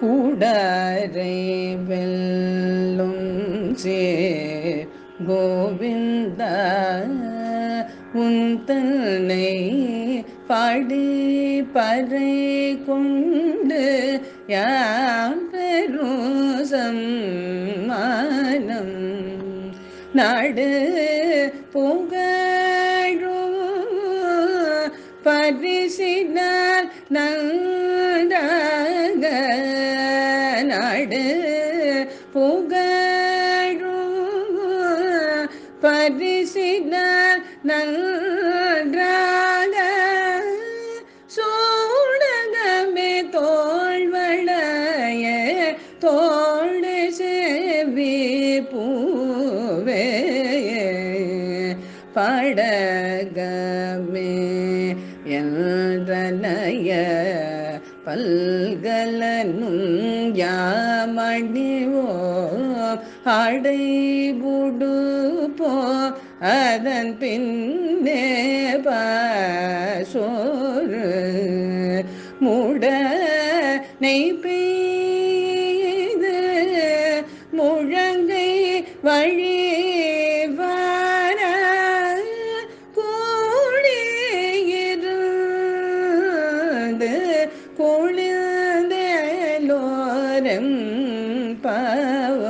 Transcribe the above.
கூடரை வெல்லும் சே கோவிந்த உந்தனை பாடி பறை கொண்டு யாரும் மானம்? நாடு புகழும் பரிசினால் நன்றாக பாடு புகழும் பரிசினால் நன்றாக சூடகமே தோல்வளைய தோடு செவி பூவே படகமே என்றனைய பல்கலனும் யாமணிவோ அடைபுடுப்போ அதன் பின்னே பாசோறு. முட நெய்பெய்து முழங்கை வழி கூடியிருந்து കുളിർതലോരം പാവ